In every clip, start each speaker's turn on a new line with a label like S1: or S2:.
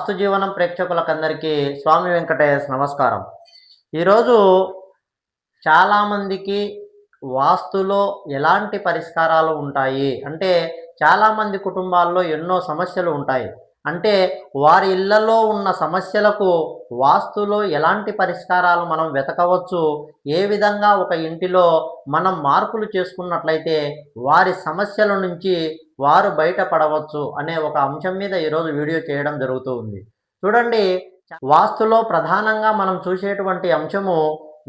S1: వాస్తు జీవనం ప్రేక్షకులకందరికీ స్వామి వెంకటేష్ నమస్కారం. ఈరోజు చాలామందికి వాస్తులో ఎలాంటి పరిష్కారాలు ఉంటాయి? అంటే చాలామంది కుటుంబాల్లో ఎన్నో సమస్యలు ఉంటాయి. అంటే వారి ఇళ్ళలో ఉన్న సమస్యలకు వాస్తులో ఎలాంటి పరిష్కారాలు మనం వెతకవచ్చు? ఏ విధంగా ఒక ఇంటిలో మనం మార్పులు చేసుకున్నట్లయితే వారి సమస్యల నుంచి వారు బయటపడవచ్చు అనే ఒక అంశం మీద ఈరోజు వీడియో చేయడం జరుగుతూ ఉంది. చూడండి వాస్తులో ప్రధానంగా మనం చూసేటువంటి అంశము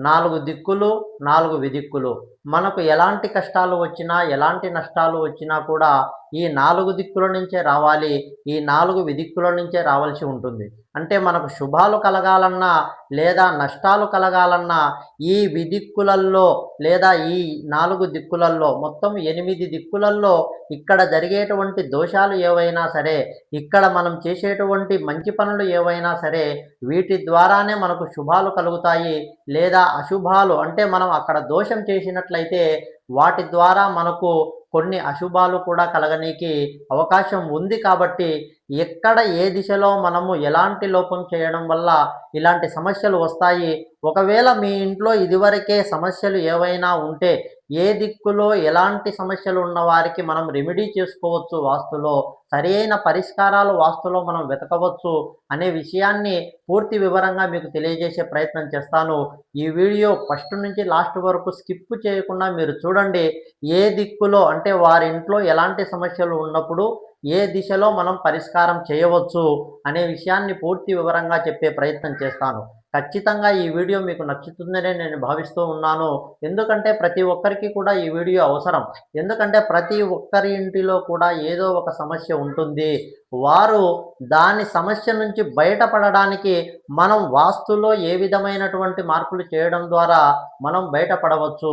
S1: నాలుగు దిక్కులు నాలుగు విదిక్కులు. మనకు ఎలాంటి కష్టాలు వచ్చినా ఎలాంటి నష్టాలు వచ్చినా కూడా ఈ నాలుగు దిక్కుల నుంచే రావాలి ఈ నాలుగు విదిక్కుల నుంచే రావాల్సి ఉంటుంది. అంటే మనకు శుభాలు కలగాలన్నా లేదా నష్టాలు కలగాలన్నా ఈ విదిక్కులల్లో లేదా ఈ నాలుగు దిక్కులల్లో మొత్తం ఎనిమిది దిక్కులల్లో ఇక్కడ జరిగేటువంటి దోషాలు ఏవైనా సరే ఇక్కడ మనం చేసేటువంటి మంచి పనులు ఏవైనా సరే వీటి ద్వారానే మనకు శుభాలు కలుగుతాయి లేదా అశుభాలు అంటే మనం అక్కడ దోషం చేసినట్లయితే వాటి ద్వారా మనకు కొన్ని అశుభాలు కూడా కలగనీకి అవకాశం ఉంది కాబట్టి ఎక్కడ ఏ దిశలో మనము ఎలాంటి లోపం చేయడం వల్ల ఇలాంటి సమస్యలు వస్తాయి? ఒకవేళ మీ ఇంట్లో ఇదివరకే సమస్యలు ఏవైనా ఉంటే ఏ దిక్కులో ఎలాంటి సమస్యలు ఉన్న వారికి మనం రెమెడీ చేసుకోవచ్చు వాస్తులో? సరైన పరిష్కారాలు వాస్తులో మనం వెతకవచ్చు అనే విషయాన్ని పూర్తి వివరంగా మీకు తెలియజేసే ప్రయత్నం చేస్తాను. ఈ వీడియో ఫస్ట్ నుంచి లాస్ట్ వరకు స్కిప్ చేయకుండా మీరు చూడండి. ఏ దిక్కులో అంటే వారి ఇంట్లో ఎలాంటి సమస్యలు ఉన్నప్పుడు ఏ దిశలో మనం పరిష్కారం చేయవచ్చు అనే విషయాన్ని పూర్తి వివరంగా చెప్పే ప్రయత్నం చేస్తాను. ఖచ్చితంగా ఈ వీడియో మీకు నచ్చుతుందనే నేను భావిస్తూ ఉన్నాను. ఎందుకంటే ప్రతి ఒక్కరికి కూడా ఈ వీడియో అవసరం. ఎందుకంటే ప్రతి ఒక్కరి ఇంటిలో కూడా ఏదో ఒక సమస్య ఉంటుంది. వారు దాని సమస్య నుంచి బయటపడడానికి మనం వాస్తులో ఏ విధమైనటువంటి మార్పులు చేయడం ద్వారా మనం బయటపడవచ్చు.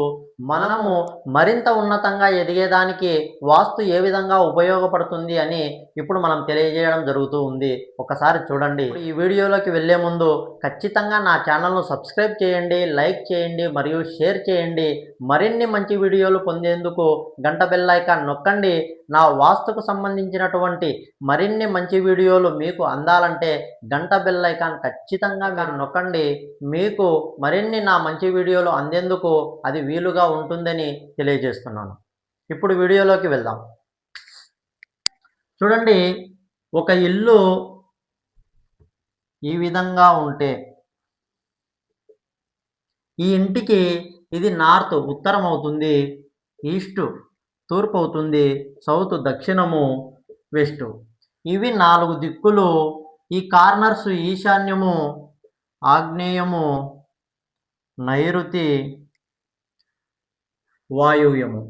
S1: మనము మరింత ఉన్నతంగా ఎదిగేదానికి వాస్తు ఏ విధంగా ఉపయోగపడుతుంది అని ఇప్పుడు మనం తెలియజేయడం జరుగుతూ ఉంది. ఒకసారి చూడండి. ఈ వీడియోలోకి వెళ్ళే ముందు ఖచ్చితంగా నా ఛానల్ను సబ్స్క్రైబ్ చేయండి లైక్ చేయండి మరియు షేర్ చేయండి. మరిన్ని మంచి వీడియోలు పొందేందుకు గంట బెల్ ఐకాన్ నొక్కండి. నా వాస్తుకు సంబంధించినటువంటి మరిన్ని మంచి వీడియోలు మీకు అందాలంటే గంట బెల్ ఐకాన్ ఖచ్చితంగా మీరు నొక్కండి. మీకు మరిన్ని నా మంచి వీడియోలు అందేందుకు అది వీలుగా ఉంటుందని తెలియజేస్తున్నాను. ఇప్పుడు వీడియోలోకి వెళ్దాం. చూడండి ఒక ఇల్లు ఈ విధంగా ఉంటే ఈ ఇంటికి ఇది నార్త్ ఉత్తరం అవుతుంది ఈస్టు. తూర్పు అవుతుంది సౌత్ దక్షిణము వెస్ట్. ఇవి నాలుగు దిక్కులు. ఈ కార్నర్స్ ఈశాన్యము ఆగ్నేయము నైరుతి వాయువ్యము.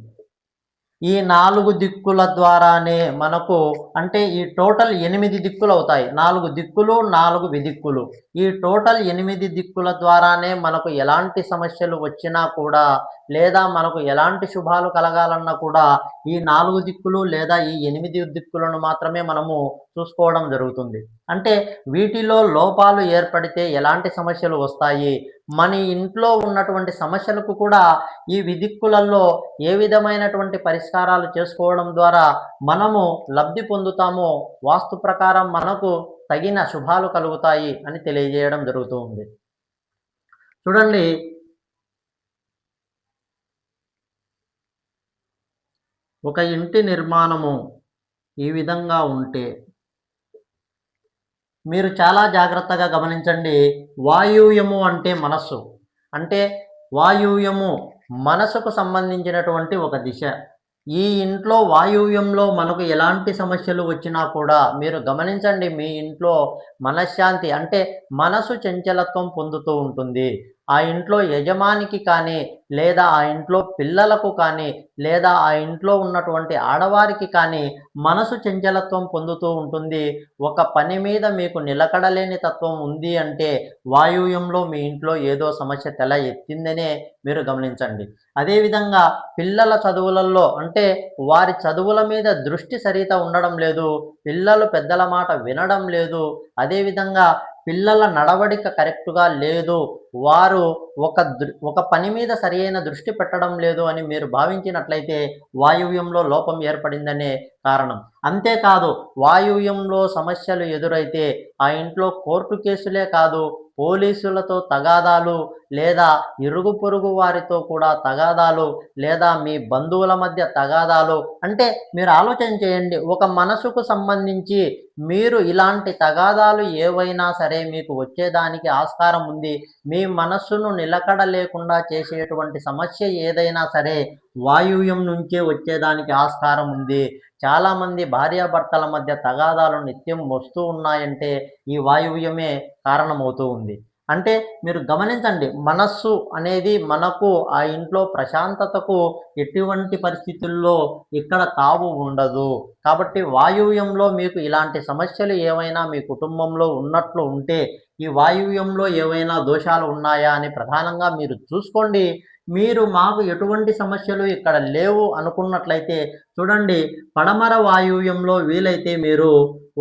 S1: ఈ నాలుగు దిక్కుల ద్వారానే మనకు అంటే ఈ టోటల్ ఎనిమిది దిక్కులు అవుతాయి. నాలుగు దిక్కులు నాలుగు విదిక్కులు. ఈ టోటల్ ఎనిమిది దిక్కుల ద్వారానే మనకు ఎలాంటి సమస్యలు వచ్చినా కూడా లేదా మనకు ఎలాంటి శుభాలు కలగాలన్నా కూడా ఈ నాలుగు దిక్కులు లేదా ఈ ఎనిమిది దిక్కులను మాత్రమే మనము చూసుకోవడం జరుగుతుంది. అంటే వీటిలో లోపాలు ఏర్పడితే ఎలాంటి సమస్యలు వస్తాయి? మన ఇంట్లో ఉన్నటువంటి సమస్యలకు కూడా ఈ విదిక్కులలో ఏ విధమైనటువంటి పరిష్కారాలు చేసుకోవడం ద్వారా మనము లబ్ధి పొందుతామో వాస్తు ప్రకారం మనకు తగిన శుభాలు కలుగుతాయి అని తెలియజేయడం జరుగుతూ ఉంది. చూడండి ఒక ఇంటి నిర్మాణము ఈ విధంగా ఉంటే మీరు చాలా జాగ్రత్తగా గమనించండి. వాయువ్యము అంటే మనస్సు. అంటే వాయువ్యము మనసుకు సంబంధించినటువంటి ఒక దిశ. ఈ ఇంట్లో వాయువ్యంలో మనకు ఎలాంటి సమస్యలు వచ్చినా కూడా మీరు గమనించండి మీ ఇంట్లో మనశ్శాంతి అంటే మనసు చంచలత్వం పొందుతూ ఉంటుంది. ఆ ఇంట్లో యజమానికి కానీ లేదా ఆ ఇంట్లో పిల్లలకు కానీ లేదా ఆ ఇంట్లో ఉన్నటువంటి ఆడవారికి కానీ మనసు చంచలత్వం పొందుతూ ఉంటుంది. ఒక పని మీద మీకు నిలకడలేని తత్వం ఉంది అంటే వాయువ్యంలో మీ ఇంట్లో ఏదో సమస్య తెల ఎత్తిందనే మీరు గమనించండి. అదేవిధంగా పిల్లల చదువులలో అంటే వారి చదువుల మీద దృష్టి సరిత ఉండడం లేదు పిల్లలు పెద్దల మాట వినడం లేదు. అదేవిధంగా పిల్లల నడవడిక కరెక్ట్గా లేదు. వారు ఒక దృ ఒక పని మీద సరియైన దృష్టి పెట్టడం లేదు అని మీరు భావించినట్లయితే వాయువ్యంలో లోపం ఏర్పడిందనే కారణం. అంతేకాదు వాయువ్యంలో సమస్యలు ఎదురైతే ఆ ఇంట్లో కోర్టు కేసులే కాదు పోలీసులతో తగాదాలు లేదా ఇరుగు పొరుగు వారితో కూడా తగాదాలు లేదా మీ బంధువుల మధ్య తగాదాలు అంటే మీరు ఆలోచన చేయండి. ఒక మనసుకు సంబంధించి మీరు ఇలాంటి తగాదాలు ఏవైనా సరే మీకు వచ్చేదానికి ఆస్కారం ఉంది. మీ మనస్సును నిలకడ లేకుండా చేసేటువంటి సమస్య ఏదైనా సరే వాయువ్యం నుంచే వచ్చేదానికి ఆస్కారం ఉంది. చాలామంది భార్యాభర్తల మధ్య తగాదాలు నిత్యం వస్తూ ఉన్నాయంటే ఈ వాయువ్యమే కారణమవుతూ ఉంది. అంటే మీరు గమనించండి మనస్సు అనేది మనకు ఆ ఇంట్లో ప్రశాంతతకు ఎటువంటి పరిస్థితుల్లో ఇక్కడ తావు ఉండదు. కాబట్టి వాయువ్యంలో మీకు ఇలాంటి సమస్యలు ఏవైనా మీ కుటుంబంలో ఉన్నట్లు ఉంటే ఈ వాయువ్యంలో ఏవైనా దోషాలు ఉన్నాయా అని ప్రధానంగా మీరు చూసుకోండి. మీరు మాకు ఎటువంటి సమస్యలు ఇక్కడ లేవు అనుకున్నట్లయితే చూడండి పడమర వాయువ్యంలో వీలైతే మీరు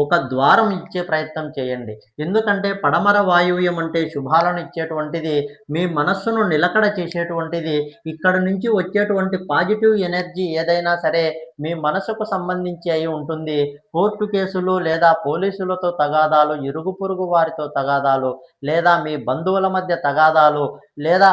S1: ఒక ద్వారం ఇచ్చే ప్రయత్నం చేయండి. ఎందుకంటే పడమర వాయువ్యం అంటే శుభాలను ఇచ్చేటువంటిది మీ మనస్సును నిలకడ చేసేటువంటిది ఇక్కడ నుంచి వచ్చేటువంటి పాజిటివ్ ఎనర్జీ ఏదైనా సరే మీ మనసుకు సంబంధించి అయి ఉంటుంది. కోర్టు కేసులు లేదా పోలీసులతో తగాదాలు ఇరుగు పొరుగు వారితో తగాదాలు లేదా మీ బంధువుల మధ్య తగాదాలు లేదా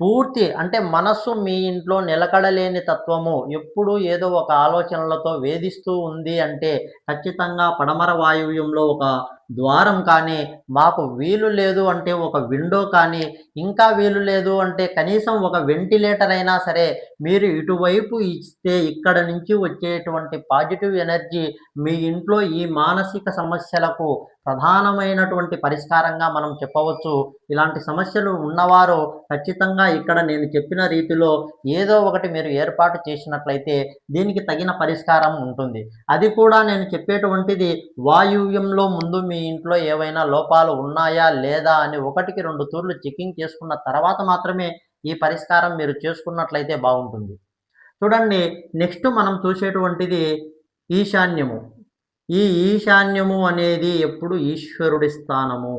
S1: పూర్తి అంటే మనస్సు మీ ఇంట్లో నిలకడలేని తత్వము ఎప్పుడు ఏదో ఒక ఆలోచనలతో వేధిస్తూ ఉంది అంటే ఖచ్చితంగా పడమర వాయువ్యంలో ఒక ద్వారం కానీ మాకు వీలు లేదు అంటే ఒక విండో కానీ ఇంకా వీలు లేదు అంటే కనీసం ఒక వెంటిలేటర్ అయినా సరే మీరు ఇటువైపు ఇస్తే ఇక్కడ నుంచి వచ్చేటువంటి పాజిటివ్ ఎనర్జీ మీ ఇంట్లో ఈ మానసిక సమస్యలకు ప్రధానమైనటువంటి పరిష్కారంగా మనం చెప్పవచ్చు. ఇలాంటి సమస్యలు ఉన్నవారు ఖచ్చితంగా ఇక్కడ నేను చెప్పిన రీతిలో ఏదో ఒకటి మీరు ఏర్పాటు చేసినట్లయితే దీనికి తగిన పరిష్కారం ఉంటుంది. అది కూడా నేను చెప్పేటువంటిది వాయువ్యంలో ముందు మీ ఇంట్లో ఏవైనా లోపాలు ఉన్నాయా లేదా అని ఒకటికి రెండు తూర్లు చెకింగ్ చేసుకున్న తర్వాత మాత్రమే ఈ పరిష్కారం మీరు చేసుకున్నట్లయితే బాగుంటుంది. చూడండి నెక్స్ట్ మనం చూసేటువంటిది ఈశాన్యము. ఈ ఈశాన్యము అనేది ఎప్పుడు ఈశ్వరుడి స్థానము.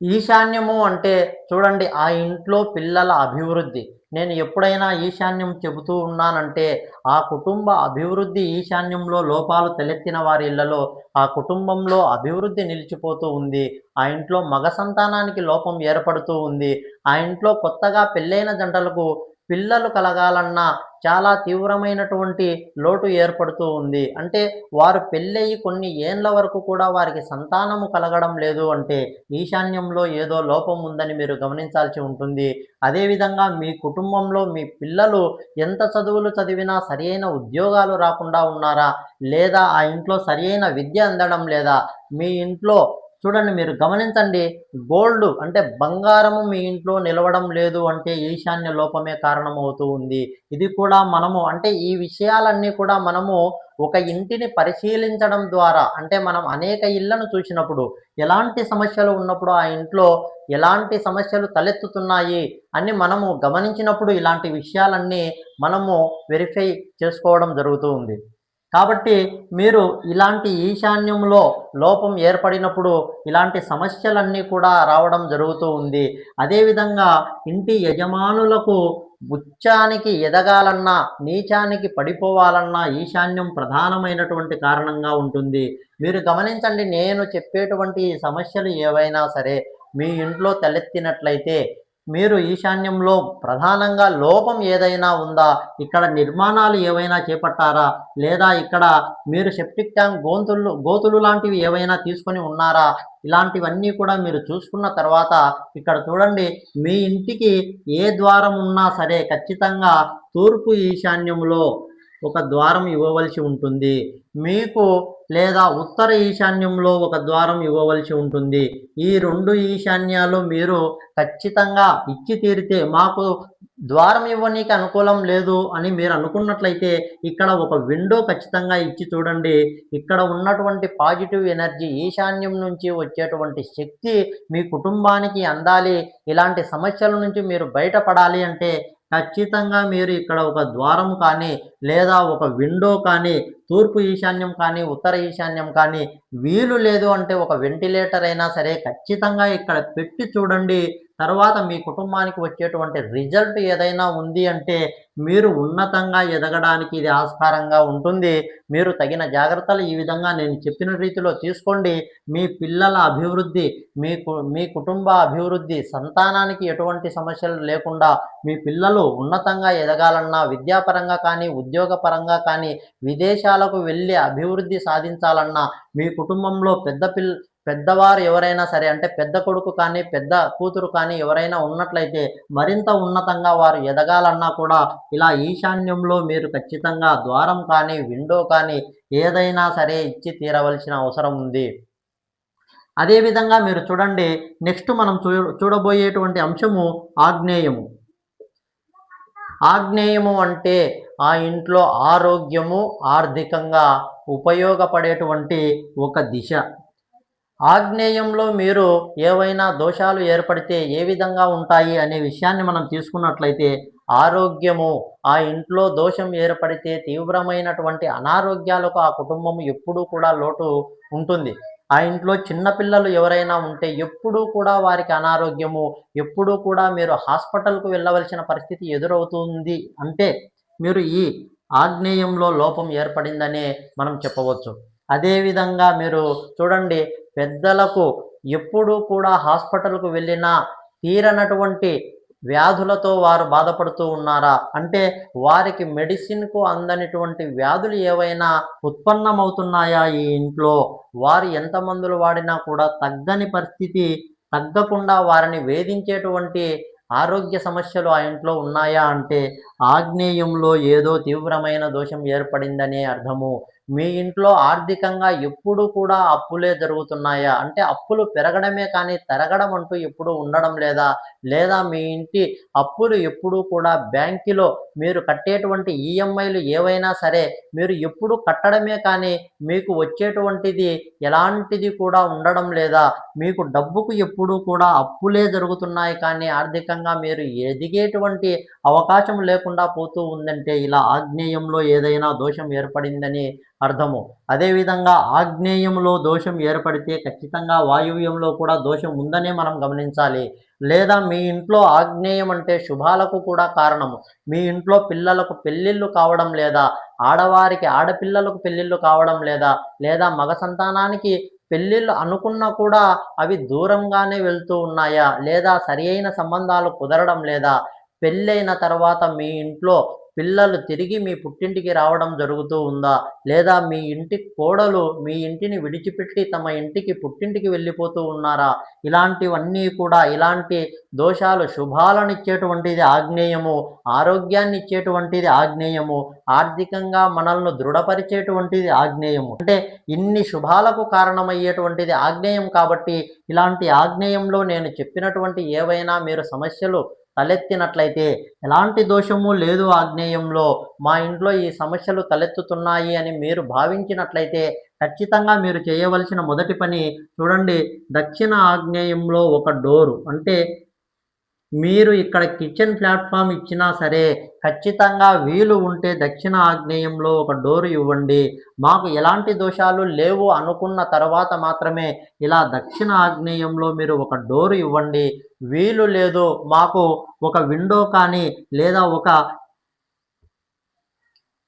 S1: ఈశాన్యము అంటే చూడండి ఆ ఇంట్లో పిల్లల అభివృద్ధి. నేను ఎప్పుడైనా ఈశాన్యం చెబుతూ ఉన్నానంటే ఆ కుటుంబ అభివృద్ధి ఈశాన్యంలో లోపాలు తలెత్తిన వారి ఇళ్ళలో ఆ కుటుంబంలో అభివృద్ధి నిలిచిపోతూ ఉంది. ఆ ఇంట్లో మగ సంతానానికి లోపం ఏర్పడుతూ ఉంది. ఆ ఇంట్లో కొత్తగా పెళ్ళైన జంటలకు పిల్లలు కలగాలన్నా చాలా తీవ్రమైనటువంటి లోటు ఏర్పడుతూ ఉంది. అంటే వారు పెళ్ళయి కొన్ని ఏండ్ల వరకు కూడా వారికి సంతానము కలగడం లేదు అంటే ఈశాన్యంలో ఏదో లోపం ఉందని మీరు గమనించాల్సి ఉంటుంది. అదేవిధంగా మీ కుటుంబంలో మీ పిల్లలు ఎంత చదువులు చదివినా సరియైన ఉద్యోగాలు రాకుండా ఉన్నారా? లేదా ఆ ఇంట్లో సరియైన విద్య అందడం లేదా? మీ ఇంట్లో చూడండి మీరు గమనించండి. గోల్డ్ అంటే బంగారము మీ ఇంట్లో నిలవడం లేదు అంటే ఈశాన్య లోపమే కారణమవుతూ ఉంది. ఇది కూడా మనము అంటే ఈ విషయాలన్నీ కూడా మనము ఒక ఇంటిని పరిశీలించడం ద్వారా అంటే మనం అనేక ఇళ్ళను చూసినప్పుడు ఎలాంటి సమస్యలు ఉన్నప్పుడు ఆ ఇంట్లో ఎలాంటి సమస్యలు తలెత్తుతున్నాయి అని మనము గమనించినప్పుడు ఇలాంటి విషయాలన్నీ మనము వెరిఫై చేసుకోవడం జరుగుతూ ఉంది. కాబట్టి మీరు ఇలాంటి ఈశాన్యంలో లోపం ఏర్పడినప్పుడు ఇలాంటి సమస్యలన్నీ కూడా రావడం జరుగుతూ ఉంది. అదేవిధంగా ఇంటి యజమానులకు ఉచ్చానికి ఎదగాలన్నా నీచానికి పడిపోవాలన్నా ఈశాన్యం ప్రధానమైనటువంటి కారణంగా ఉంటుంది. మీరు గమనించండి నేను చెప్పేటువంటి సమస్యలు ఏవైనా సరే మీ ఇంట్లో తలెత్తినట్లయితే మీరు ఈశాన్యంలో ప్రధానంగా లోపం ఏదైనా ఉందా? ఇక్కడ నిర్మాణాలు ఏవైనా చేపట్టారా? లేదా ఇక్కడ మీరు సెప్టిక్ ట్యాంక్ గోంతులు గోతులు లాంటివి ఏవైనా తీసుకొని ఉన్నారా? ఇలాంటివన్నీ కూడా మీరు చూసుకున్న తర్వాత ఇక్కడ చూడండి మీ ఇంటికి ఏ ద్వారం ఉన్నా సరే ఖచ్చితంగా తూర్పు ఈశాన్యంలో ఒక ద్వారం ఇవ్వవలసి ఉంటుంది. మీకు లేదా ఉత్తర ఈశాన్యంలో ఒక ద్వారం ఇవ్వవలసి ఉంటుంది. ఈ రెండు ఈశాన్యాలు మీరు ఖచ్చితంగా ఇచ్చి తీరితే మాకు ద్వారం ఇవ్వనీకి అనుకూలం లేదు అని మీరు అనుకున్నట్లయితే ఇక్కడ ఒక విండో ఖచ్చితంగా ఇచ్చి చూడండి. ఇక్కడ ఉన్నటువంటి పాజిటివ్ ఎనర్జీ ఈశాన్యం నుంచి వచ్చేటువంటి శక్తి మీ కుటుంబానికి అందాలి. ఇలాంటి సమస్యల నుంచి మీరు బయటపడాలి అంటే ఖచ్చితంగా మీరు ఇక్కడ ఒక ద్వారం కానీ లేదా ఒక విండో కానీ తూర్పు ఈశాన్యం కానీ ఉత్తర ఈశాన్యం కానీ వీలు లేదు అంటే ఒక వెంటిలేటర్ అయినా సరే ఖచ్చితంగా ఇక్కడ పెట్టి చూడండి. తర్వాత మీ కుటుంబానికి వచ్చేటువంటి రిజల్ట్ ఏదైనా ఉంది అంటే మీరు ఉన్నతంగా ఎదగడానికి ఇది ఆస్కారంగా ఉంటుంది. మీరు తగిన జాగ్రత్తలు ఈ విధంగా నేను చెప్పిన రీతిలో తీసుకోండి. మీ పిల్లల అభివృద్ధి మీ మీ కుటుంబ అభివృద్ధి సంతానానికి ఎటువంటి సమస్యలు లేకుండా మీ పిల్లలు ఉన్నతంగా ఎదగాలన్నా విద్యాపరంగా కానీ ఉద్యోగపరంగా కానీ విదేశాలకు వెళ్ళి అభివృద్ధి సాధించాలన్నా మీ కుటుంబంలో పెద్ద పిల్ల పెద్దవారు ఎవరైనా సరే అంటే పెద్ద కొడుకు కానీ పెద్ద కూతురు కానీ ఎవరైనా ఉన్నట్లయితే మరింత ఉన్నతంగా వారు ఎదగాలన్నా కూడా ఇలా ఈశాన్యంలో మీరు ఖచ్చితంగా ద్వారం కానీ విండో కానీ ఏదైనా సరే ఇచ్చి తీరవలసిన అవసరం ఉంది. అదేవిధంగా మీరు చూడండి నెక్స్ట్ మనం చూ చూడబోయేటువంటి అంశము ఆగ్నేయము. ఆగ్నేయము అంటే ఆ ఇంట్లో ఆరోగ్యము ఆర్థికంగా ఉపయోగపడేటువంటి ఒక దిశ. ఆగ్నేయంలో మీరు ఏవైనా దోషాలు ఏర్పడితే ఏ విధంగా ఉంటాయి అనే విషయాన్ని మనం తీసుకున్నట్లయితే ఆరోగ్యము ఆ ఇంట్లో దోషం ఏర్పడితే తీవ్రమైనటువంటి అనారోగ్యాలకు ఆ కుటుంబం ఎప్పుడూ కూడా లోటు ఉంటుంది. ఆ ఇంట్లో చిన్నపిల్లలు ఎవరైనా ఉంటే ఎప్పుడూ కూడా వారికి అనారోగ్యము ఎప్పుడూ కూడా మీరు హాస్పిటల్కు వెళ్ళవలసిన పరిస్థితి ఎదురవుతుంది అంటే మీరు ఈ ఆగ్నేయంలో లోపం ఏర్పడిందనే మనం చెప్పవచ్చు. అదేవిధంగా మీరు చూడండి పెద్దలకు ఎప్పుడూ కూడా హాస్పిటల్కు వెళ్ళినా తీరనటువంటి వ్యాధులతో వారు బాధపడుతూ ఉన్నారా? అంటే వారికి మెడిసిన్కు అందనిటువంటి వ్యాధులు ఏవైనా ఉత్పన్నమవుతున్నాయా ఈ ఇంట్లో? వారు ఎంత మందులు వాడినా కూడా తగ్గని పరిస్థితి తగ్గకుండా వారిని వేధించేటువంటి ఆరోగ్య సమస్యలు ఆ ఇంట్లో ఉన్నాయా అంటే ఆగ్నేయంలో ఏదో తీవ్రమైన దోషం ఏర్పడిందనే అర్థము. మీ ఇంట్లో ఆర్థికంగా ఎప్పుడు కూడా అప్పులే జరుగుతున్నాయా? అంటే అప్పులు పెరగడమే కానీ తరగడం అంటూ ఎప్పుడు ఉండడం లేదా? లేదా మీ ఇంటి అప్పులు ఎప్పుడూ కూడా బ్యాంకులో మీరు కట్టేటువంటి ఈఎంఐలు ఏవైనా సరే మీరు ఎప్పుడు కట్టడమే కానీ మీకు వచ్చేటువంటిది ఎలాంటిది కూడా ఉండడం లేదా? మీకు డబ్బుకు ఎప్పుడూ కూడా అప్పులే జరుగుతున్నాయి కానీ ఆర్థికంగా మీరు ఎదిగేటువంటి అవకాశం లేకుండా పోతూ ఉందంటే ఇలా ఆగ్నేయంలో ఏదైనా దోషం ఏర్పడిందని అర్థము. అదేవిధంగా ఆగ్నేయంలో దోషం ఏర్పడితే ఖచ్చితంగా వాయువ్యంలో కూడా దోషం ఉందనే మనం గమనించాలి. లేదా మీ ఇంట్లో ఆగ్నేయం అంటే శుభాలకు కూడా కారణము. మీ ఇంట్లో పిల్లలకు పెళ్ళిళ్ళు కావడం లేదా ఆడవారికి ఆడపిల్లలకు పెళ్ళిళ్ళు కావడం లేదా లేదా మగ సంతానానికి పెళ్ళిళ్ళు అనుకున్నా కూడా అవి దూరంగానే వెళ్తూ ఉన్నాయా? లేదా సరి అయిన సంబంధాలు కుదరడం లేదా? పెళ్ళైన తర్వాత మీ ఇంట్లో పిల్లలు తిరిగి మీ పుట్టింటికి రావడం జరుగుతూ ఉందా? లేదా మీ ఇంటి కోడలు మీ ఇంటిని విడిచిపెట్టి తమ ఇంటికి పుట్టింటికి వెళ్ళిపోతూ ఉన్నారా? ఇలాంటివన్నీ కూడా ఇలాంటి దోషాలు శుభాలను ఇచ్చేటువంటిది ఆగ్నేయము ఆరోగ్యాన్ని ఇచ్చేటువంటిది ఆగ్నేయము ఆర్థికంగా మనల్ని దృఢపరిచేటువంటిది ఆగ్నేయము. అంటే ఇన్ని శుభాలకు కారణమయ్యేటువంటిది ఆగ్నేయం కాబట్టి ఇలాంటి ఆగ్నేయంలో నేను చెప్పినటువంటి ఏవైనా మీరు సమస్యలు తలెత్తినట్లయితే ఎలాంటి దోషము లేదు ఆగ్నేయంలో. మా ఇంట్లో ఈ సమస్యలు తలెత్తుతున్నాయి అని మీరు భావించినట్లయితే ఖచ్చితంగా మీరు చేయవలసిన మొదటి పని చూడండి దక్షిణ ఆగ్నేయంలో ఒక డోరు అంటే మీరు ఇక్కడ కిచెన్ ప్లాట్ఫామ్ ఇచ్చినా సరే ఖచ్చితంగా వీలు ఉంటే దక్షిణ ఆగ్నేయంలో ఒక డోరు ఇవ్వండి. మాకు ఎలాంటి దోషాలు లేవు అనుకున్న తర్వాత మాత్రమే ఇలా దక్షిణ ఆగ్నేయంలో మీరు ఒక డోరు ఇవ్వండి. వీలు లేదు మాకు ఒక విండో కానీ లేదా ఒక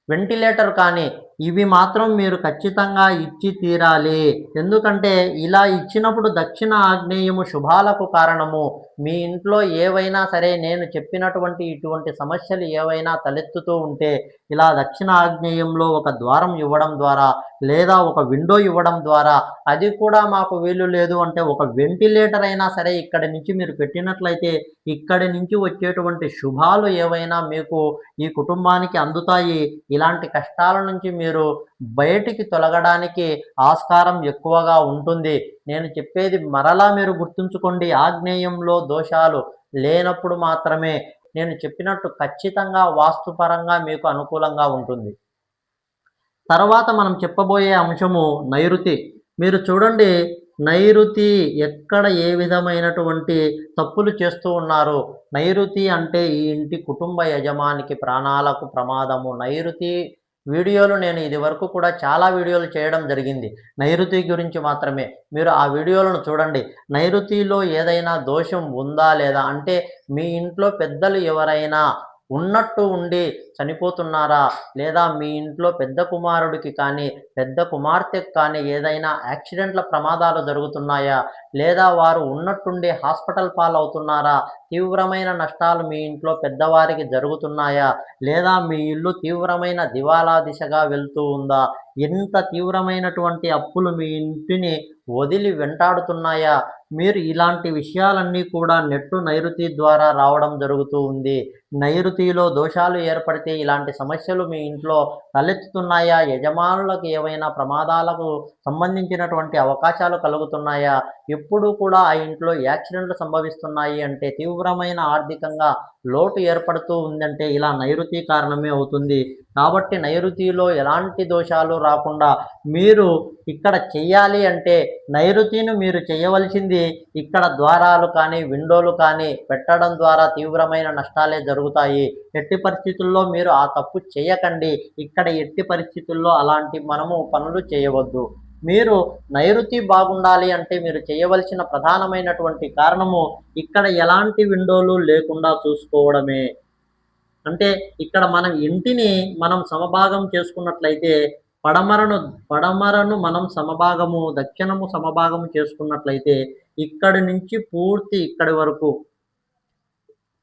S1: వెంటిలేటర్ కానీ ఇవి మాత్రం మీరు ఖచ్చితంగా ఇచ్చి తీరాలి. ఎందుకంటే ఇలా ఇచ్చినప్పుడు దక్షిణ ఆగ్నేయము శుభాలకు కారణము. మీ ఇంట్లో ఏవైనా సరే నేను చెప్పినటువంటి ఇటువంటి సమస్యలు ఏవైనా తలెత్తుతూ ఉంటే ఇలా దక్షిణ ఆగ్నేయంలో ఒక ద్వారం ఇవ్వడం ద్వారా లేదా ఒక విండో ఇవ్వడం ద్వారా అది కూడా మాకు వీలు లేదు అంటే ఒక వెంటిలేటర్ అయినా సరే ఇక్కడి నుంచి మీరు పెట్టినట్లయితే ఇక్కడి నుంచి వచ్చేటువంటి శుభాలు ఏవైనా మీకు ఈ కుటుంబానికి అందుతాయి. ఇలాంటి కష్టాల నుంచి మీరు బయటికి తొలగడానికి ఆస్కారం ఎక్కువగా ఉంటుంది. నేను చెప్పేది మరలా మీరు గుర్తుంచుకోండి. ఆగ్నేయంలో దోషాలు లేనప్పుడు మాత్రమే నేను చెప్పినట్టు ఖచ్చితంగా వాస్తుపరంగా మీకు అనుకూలంగా ఉంటుంది. తర్వాత మనం చెప్పబోయే అంశము నైరుతి. మీరు చూడండి నైరుతి ఎక్కడ ఏ విధమైనటువంటి తప్పులు చేస్తూ ఉన్నారు? నైరుతి అంటే ఈ ఇంటి కుటుంబ యజమానికి ప్రాణాలకు ప్రమాదము. నైరుతి వీడియోలు నేను ఇది వరకు కూడా చాలా వీడియోలు చేయడం జరిగింది. నైరుతి గురించి మాత్రమే. మీరు ఆ వీడియోలను చూడండి. నైరుతిలో ఏదైనా దోషం ఉందా లేదా? అంటే మీ ఇంట్లో పెద్దలు ఎవరైనా ఉన్నట్టు ఉండి చనిపోతున్నారా? లేదా మీ ఇంట్లో పెద్ద కుమారుడికి కానీ పెద్ద కుమార్తెకు కానీ ఏదైనా యాక్సిడెంట్ల ప్రమాదాలు జరుగుతున్నాయా? లేదా వారు ఉన్నట్టుండి హాస్పిటల్ పాలవుతున్నారా? తీవ్రమైన నష్టాలు మీ ఇంట్లో పెద్దవారికి జరుగుతున్నాయా? లేదా మీ ఇల్లు తీవ్రమైన దివాలా దిశగా వెళ్తూ ఉందా? ఎంత తీవ్రమైనటువంటి అప్పులు మీ ఇంటిని వదిలి వెంటాడుతున్నాయా? మీరు ఇలాంటి విషయాలన్నీ కూడా నెట్టు నైరుతి ద్వారా రావడం జరుగుతూ ఉంది. నైరుతిలో దోషాలు ఏర్పడితే ఇలాంటి సమస్యలు మీ ఇంట్లో తలెత్తుతున్నాయా? యజమానులకు ఏవైనా ప్రమాదాలకు సంబంధించినటువంటి అవకాశాలు కలుగుతున్నాయా? ఎప్పుడు కూడా ఆ ఇంట్లో యాక్సిడెంట్లు సంభవిస్తున్నాయి అంటే తీవ్రమైన ఆర్థికంగా లోటు ఏర్పడుతూ ఉందంటే ఇలా నైరుతి కారణమే అవుతుంది. కాబట్టి నైరుతిలో ఎలాంటి దోషాలు రాకుండా మీరు ఇక్కడ చెయ్యాలి అంటే నైరుతిని మీరు చేయవలసింది ఇక్కడ ద్వారాలు కానీ విండోలు కానీ పెట్టడం ద్వారా తీవ్రమైన నష్టాలే జరుగుతాయి. ఎట్టి పరిస్థితుల్లో మీరు ఆ తప్పు చేయకండి. ఇక్కడ ఎట్టి పరిస్థితుల్లో అలాంటి మనము పనులు చేయవద్దు. మీరు నైరుతి బాగుండాలి అంటే మీరు చేయవలసిన ప్రధానమైనటువంటి కారణము ఇక్కడ ఎలాంటి విండోలు లేకుండా చూసుకోవడమే. అంటే ఇక్కడ మనం ఇంటిని మనం సమభాగం చేసుకున్నట్లయితే పడమరను పడమరను మనం సమభాగము దక్షిణము సమభాగము చేసుకున్నట్లయితే ఇక్కడి నుంచి పూర్తి ఇక్కడి వరకు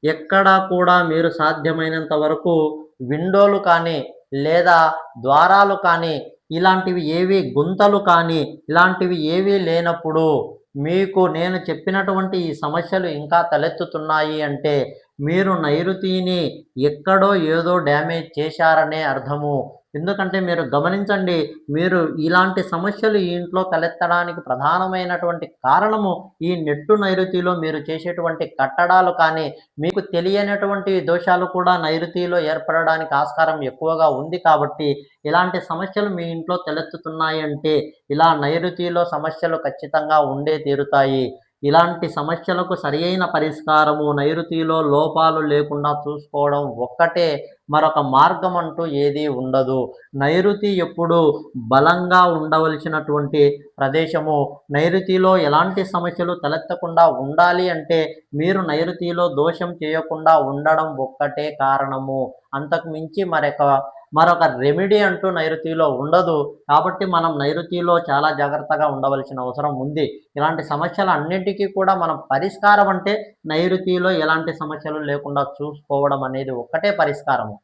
S1: ఎక్కడా కూడా మీరు సాధ్యమైనంత వరకు విండోలు కానీ లేదా ద్వారాలు కానీ ఇలాంటివి ఏవి గుంతలు కానీ ఇలాంటివి ఏవీ లేనప్పుడు మీకు నేను చెప్పినటువంటి ఈ సమస్యలు ఇంకా తలెత్తుతున్నాయి అంటే మీరు నైరుతిని ఎక్కడో ఏదో డ్యామేజ్ చేశారనే అర్థము. ఎందుకంటే మీరు గమనించండి మీరు ఇలాంటి సమస్యలు ఈ ఇంట్లో తలెత్తడానికి ప్రధానమైనటువంటి కారణము ఈ నెట్టు నైరుతిలో మీరు చేసేటువంటి కట్టడాలు కానీ మీకు తెలియనటువంటి దోషాలు కూడా నైరుతిలో ఏర్పడడానికి ఆస్కారం ఎక్కువగా ఉంది కాబట్టి ఇలాంటి సమస్యలు మీ ఇంట్లో తలెత్తుతున్నాయి అంటే ఇలా నైరుతిలో సమస్యలు ఖచ్చితంగా ఉండే తీరుతాయి. ఇలాంటి సమస్యలకు సరియైన పరిష్కారము నైరుతిలో లోపాలు లేకుండా చూసుకోవడం ఒక్కటే మరొక మార్గం అంటూ ఏదీ ఉండదు. నైరుతి ఎప్పుడు బలంగా ఉండవలసినటువంటి ప్రదేశము. నైరుతిలో ఎలాంటి సమస్యలు తలెత్తకుండా ఉండాలి అంటే మీరు నైరుతిలో దోషం చేయకుండా ఉండడం ఒక్కటే కారణము. అంతకు మించి మరొక మరొక రెమెడీ అంటూ నైరుతిలో ఉండదు. కాబట్టి మనం నైరుతిలో చాలా జాగ్రత్తగా ఉండవలసిన అవసరం ఉంది. ఇలాంటి సమస్యలు అన్నింటికీ కూడా మనం పరిష్కారం అంటే నైరుతిలో ఎలాంటి సమస్యలు లేకుండా చూసుకోవడం అనేది ఒక్కటే పరిష్కారము.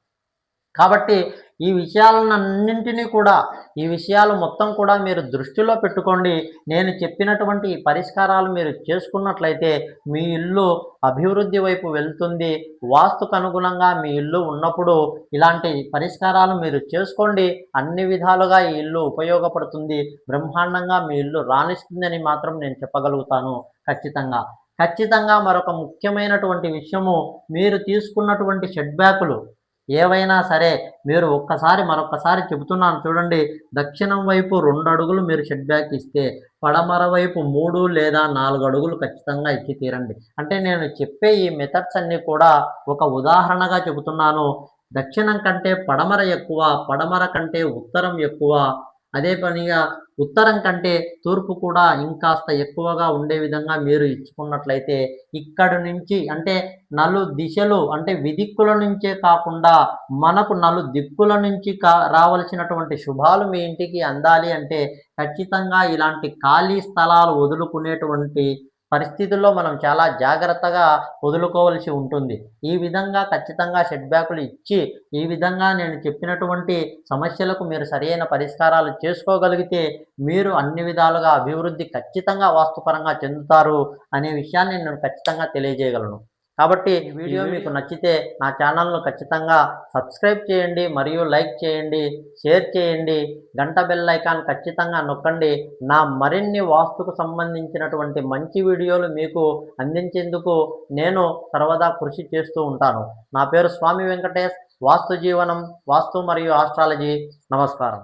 S1: కాబట్టి ఈ విషయాలన్నింటినీ కూడా ఈ విషయాలు మొత్తం కూడా మీరు దృష్టిలో పెట్టుకోండి. నేను చెప్పినటువంటి ఈ పరిష్కారాలు మీరు చేసుకున్నట్లయితే మీ ఇల్లు అభివృద్ధి వైపు వెళ్తుంది. వాస్తుకు అనుగుణంగా మీ ఇల్లు ఉన్నప్పుడు ఇలాంటి పరిష్కారాలు మీరు చేసుకోండి. అన్ని విధాలుగా ఈ ఇల్లు ఉపయోగపడుతుంది. బ్రహ్మాండంగా మీ ఇల్లు రాణిస్తుందని మాత్రం నేను చెప్పగలుగుతాను. ఖచ్చితంగా. ఖచ్చితంగా మరొక ముఖ్యమైనటువంటి విషయము మీరు తీసుకున్నటువంటి షెడ్బ్యాకులు ఏవైనా సరే మీరు ఒక్కసారి మరొకసారి చెబుతున్నాను చూడండి. దక్షిణం వైపు రెండు అడుగులు మీరు షెడ్ బ్యాక్ ఇస్తే పడమర వైపు మూడు లేదా నాలుగు అడుగులు ఖచ్చితంగా ఇచ్చి తీరండి. అంటే నేను చెప్పే ఈ మెథడ్స్ అన్నీ కూడా ఒక ఉదాహరణగా చెబుతున్నాను. దక్షిణం కంటే పడమర ఎక్కువ పడమర కంటే ఉత్తరం ఎక్కువ అదే పనిగా ఉత్తరం కంటే తూర్పు కూడా ఇంకాస్త ఎక్కువగా ఉండే విధంగా మీరు ఇచ్చుకున్నట్లయితే ఇక్కడి నుంచి అంటే నలు దిశలు అంటే విదిక్కుల నుంచే కాకుండా మనకు నలు దిక్కుల నుంచి కా రావలసినటువంటి శుభాలు మీ ఇంటికి అందాలి అంటే ఖచ్చితంగా ఇలాంటి ఖాళీ స్థలాలు వదులుకునేటువంటి పరిస్థితుల్లో మనం చాలా జాగ్రత్తగా వదులుకోవలసి ఉంటుంది. ఈ విధంగా ఖచ్చితంగా షెడ్ బ్యాకులు ఇచ్చి ఈ విధంగా నేను చెప్పినటువంటి సమస్యలకు మీరు సరైన పరిష్కారాలు చేసుకోగలిగితే మీరు అన్ని విధాలుగా అభివృద్ధి ఖచ్చితంగా వాస్తుపరంగా చెందుతారు అనే విషయాన్ని నేను ఖచ్చితంగా తెలియజేయగలను. కాబట్టి ఈ వీడియో మీకు నచ్చితే నా ఛానల్ను ఖచ్చితంగా సబ్స్క్రైబ్ చేయండి మరియు లైక్ చేయండి షేర్ చేయండి గంట బెల్ ఐకాన్ ఖచ్చితంగా నొక్కండి. నా మరిన్ని వాస్తుకు సంబంధించినటువంటి మంచి వీడియోలు మీకు అందించేందుకు నేను సర్వదా కృషి చేస్తూ ఉంటాను. నా పేరు స్వామి వెంకటేష్ వాస్తు జీవనం వాస్తు మరియు ఆస్ట్రాలజీ. నమస్కారం.